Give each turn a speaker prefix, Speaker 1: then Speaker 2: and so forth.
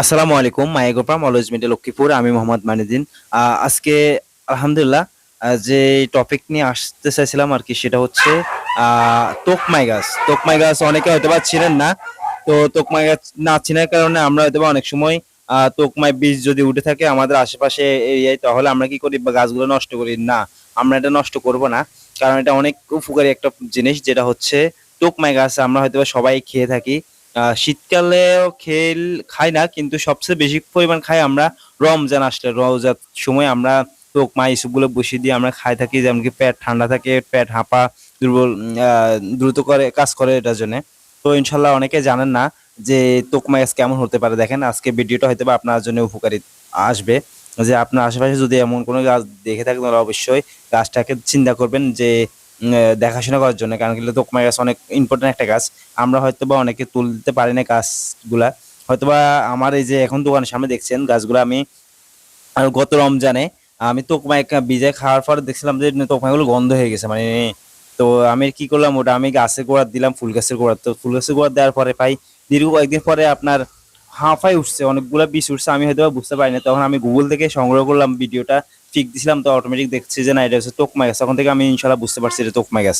Speaker 1: আসসালামু আলাইকুম মায়াগোপাম always media Lakshmipur. আমি মোহাম্মদ মানিদিন। আজকে আলহামদুলিল্লাহ যে টপিক নিয়ে আসতে চাইছিলাম আর কি, সেটা হচ্ছে তোকমাই গাছ। তোকমাই গাছ অনেকে হয়তো বা ছিলেন না। তো তোকমাই গাছ না চিনার কারণে আমরা হয়তো অনেক সময় তোকমাই বীজ যদি উঠে থাকে আমাদের আশেপাশে এরিয়ায়, তাহলে আমরা কি করি? গাছগুলো নষ্ট করি? না, আমরা এটা নষ্ট করব না। কারণ এটা অনেক উপকারী একটা জিনিস, যেটা হচ্ছে তোকমাই গাছ। আমরা হয়তো সবাই খেয়ে থাকি। শীতকালেও খেল খাই না, কিন্তু সবচেয়ে বেশি পরিমাণ খাই আমরা রমজান আসলে। রোজার সময় আমরা তোকমা এইসবগুলো বসিয়ে দিয়ে আমরা খাই থাকি যেমন কি পেট ঠান্ডা থাকে, পেট হাঁপা, দুর্বল দ্রুত করে কাজ করে এটার জন্য। তো ইনশাল্লাহ অনেকে জানেন না যে তোকমা গাছ কেমন হতে পারে। দেখেন, আজকে ভিডিওটা হয়তো আপনার জন্য উপকারী আসবে। যে আপনার আশেপাশে যদি এমন কোনো গাছ দেখে থাকেন, তাহলে অবশ্যই গাছটাকে চিন্তা করবেন যে দেখাশোনা করার জন্য, কারণ কি তোকমা গাছ অনেক ইম্পর্টেন্ট একটা গাছ আমরা হয়তো বা অনেকে তুলতে পারি না গাছগুলা হয়তোবা আমার এই যে এখন দোকানের সামনে দেখছেন গাছগুলো, আমি গত রমজানে আমি তোকমা এক বীজে খাওয়ার পর দেখছিলাম যে তোকমাগুলো গন্ধ হয়ে গেছে মানে তো আমি কি করলাম, ওটা আমি গাছের গোড়া দিলাম, ফুল গাছের গোড়া তো ফুল গাছের গোড়া দেওয়ার পরে পাই দীর্ঘ কয়েকদিন পরে আপনার হাঁফাই উঠছে, অনেকগুলা বিষ উঠছে, আমি হয়তো বুঝতে পারিনি। তখন আমি গুগল থেকে সংগ্রহ করলাম ভিডিওটা ঠিক দিছিলাম, তো অটোমেটিক দেখছি যে না, এটা হচ্ছে তোকমা গাছ তখন থেকে আমি ইনশাল্লাহ বুঝতে পারছি এটা তোকমা গাছ